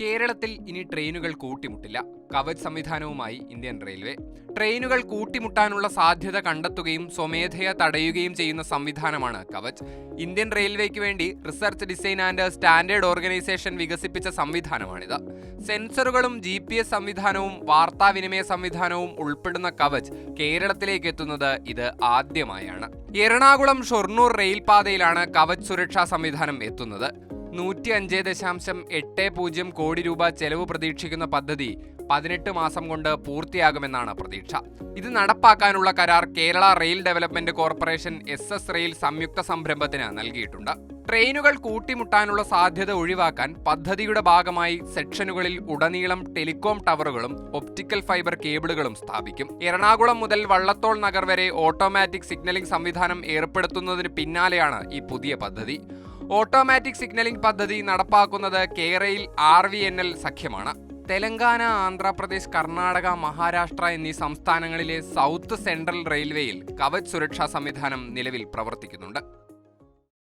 കേരളത്തിൽ ഇനി ട്രെയിനുകൾ കൂട്ടിമുട്ടില്ല. കവച് സംവിധാനവുമായി ഇന്ത്യൻ റെയിൽവേ. ട്രെയിനുകൾ കൂട്ടിമുട്ടാനുള്ള സാധ്യത കണ്ടെത്തുകയും സ്വമേധയ തടയുകയും ചെയ്യുന്ന സംവിധാനമാണ് കവച്. ഇന്ത്യൻ റെയിൽവേക്ക് വേണ്ടി research design and standard organisation വികസിപ്പിച്ച സംവിധാനമാണിത്. സെൻസറുകളും ജി പി എസ് സംവിധാനവും വാർത്താവിനിമയ സംവിധാനവും ഉൾപ്പെടുന്ന കവച് കേരളത്തിലേക്ക് എത്തുന്നത് ഇത് ആദ്യമായാണ്. എറണാകുളം ഷൊർണൂർ റെയിൽപാതയിലാണ് കവച് സുരക്ഷാ സംവിധാനം എത്തുന്നത്. നൂറ്റി അഞ്ച് ദശാംശം എട്ട് പൂജ്യം കോടി രൂപ ചെലവ് പ്രതീക്ഷിക്കുന്ന പദ്ധതി പതിനെട്ട് മാസം കൊണ്ട് പൂർത്തിയാകുമെന്നാണ് പ്രതീക്ഷ. ഇത് നടപ്പാക്കാനുള്ള കരാർ Kerala rail development corporation S S rail സംയുക്ത സംരംഭത്തിന് നൽകിയിട്ടുണ്ട്. ട്രെയിനുകൾ കൂട്ടിമുട്ടാനുള്ള സാധ്യത ഒഴിവാക്കാൻ പദ്ധതിയുടെ ഭാഗമായി സെക്ഷനുകളിൽ ഉടനീളം ടെലികോം ടവറുകളും ഒപ്റ്റിക്കൽ ഫൈബർ കേബിളുകളും സ്ഥാപിക്കും. എറണാകുളം മുതൽ വള്ളത്തോൾ നഗർ വരെ ഓട്ടോമാറ്റിക് സിഗ്നലിംഗ് സംവിധാനം ഏർപ്പെടുത്തുന്നതിന് പിന്നാലെയാണ് ഈ പുതിയ പദ്ധതി. ഓട്ടോമാറ്റിക് സിഗ്നലിംഗ് പദ്ധതി നടപ്പാക്കുന്നത് കേരയിൽ ആർ വി എൻ എൽ സഖ്യമാണ്. തെലങ്കാന ആന്ധ്രാപ്രദേശ് കർണാടക മഹാരാഷ്ട്ര എന്നീ സംസ്ഥാനങ്ങളിലെ സൗത്ത് സെൻട്രൽ റെയിൽവേയിൽ കവച് സുരക്ഷാ സംവിധാനം നിലവിൽ പ്രവർത്തിക്കുന്നുണ്ട്.